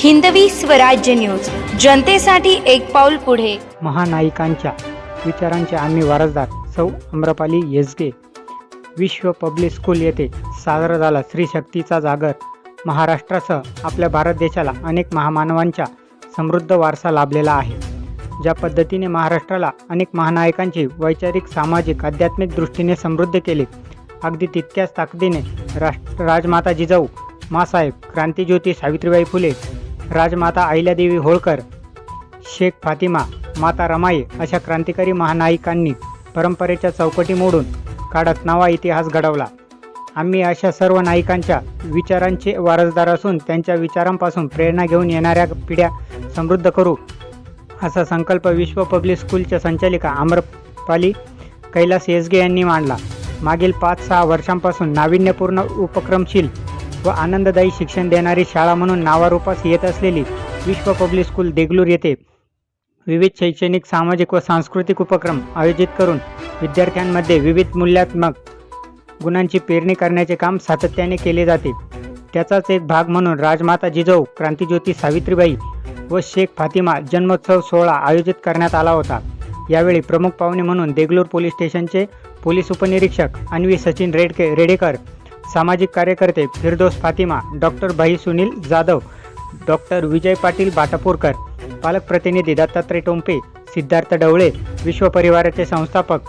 Hindavi Swarajya news. जनतेसाठी एक पाऊल पुढे. महानायिकांच्या विचारांचे आम्ही वारसदार सौ. अम्रपाली येसगे विश्व पब्लिक स्कूल येथे साजरा झाला श्री शक्तीचा जागर. महाराष्ट्रासह आपल्या भारत देशाला अनेक महामानवांच्या समृद्ध वारसा लाभलेला आहे. ज्या पद्धतीने महाराष्ट्राला अनेक महानायकांची वैचारिक सामाजिक आध्यात्मिक दृष्टीने समृद्ध केले अगदी तितक्याच ताकदीने राष्ट्र राजमाता जिजाऊ मासाहेब क्रांतीज्योती सावित्रीबाई फुले राजमाता अहिल्यादेवी होळकर शेख फातिमा माता रमाई अशा क्रांतिकारी महानायिकांनी परंपरेच्या चौकटी मोडून काढत नवा इतिहास घडवला. आम्ही अशा सर्व नायिकांच्या विचारांचे वारसदार असून त्यांच्या विचारांपासून प्रेरणा घेऊन येणाऱ्या पिढ्या समृद्ध करू असा संकल्प विश्व पब्लिक स्कूलच्या संचालिका आम्रपाली कैलास येसगे यांनी मांडला. मागील पाच सहा वर्षांपासून नाविन्यपूर्ण उपक्रमशील व आनंददायी शिक्षण देणारी शाळा म्हणून नावारूपास येत असलेली विश्व पब्लिक स्कूल देगलूर येथे विविध शैक्षणिक सामाजिक व सांस्कृतिक उपक्रम आयोजित करून विद्यार्थ्यांमध्ये विविध मूल्यात्मक गुणांची पेरणी करण्याचे काम सातत्याने केले जाते. त्याचाच एक भाग म्हणून राजमाता जिजाऊ क्रांतिज्योती सावित्रीबाई व शेख फातिमा जन्मोत्सव सोहळा आयोजित करण्यात आला होता. यावेळी प्रमुख पाहुणे म्हणून देगलूर पोलीस स्टेशनचे पोलीस उपनिरीक्षक अन्वी सचिन रेडके रेडेकर सामाजिक कार्यकर्ते फिरदोस फातिमा डॉक्टर भाई सुनील जाधव डॉक्टर विजय पाटील बाटापूरकर पालक प्रतिनिधी दत्तात्रय टोंपे सिद्धार्थ डवळे विश्व परिवाराचे संस्थापक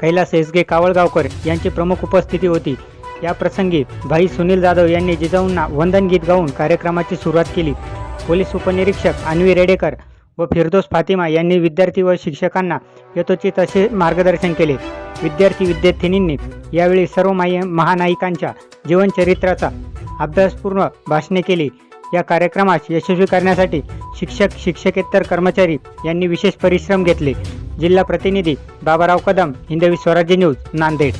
कैलास एसगे कावळगावकर यांची प्रमुख उपस्थिती होती. या प्रसंगी भाई सुनील जाधव यांनी जिजाऊंना वंदन गीत गाऊन कार्यक्रमाची सुरुवात केली. पोलीस उपनिरीक्षक अन्वी रेडेकर व फिरदोस फातिमा यांनी विद्यार्थी व शिक्षकांना यथोचित असे मार्गदर्शन केले. विद्यार्थी विद्यार्थिनींनी यावेळी सर्व माय महानायिकांच्या जीवनचरित्राचा अभ्यासपूर्ण भाषणे केली. या कार्यक्रमास यशस्वी करण्यासाठी शिक्षक शिक्षकेतर कर्मचारी यांनी विशेष परिश्रम घेतले. जिल्हा प्रतिनिधी बाबाराव कदम हिंदवी स्वराज्य न्यूज नांदेड.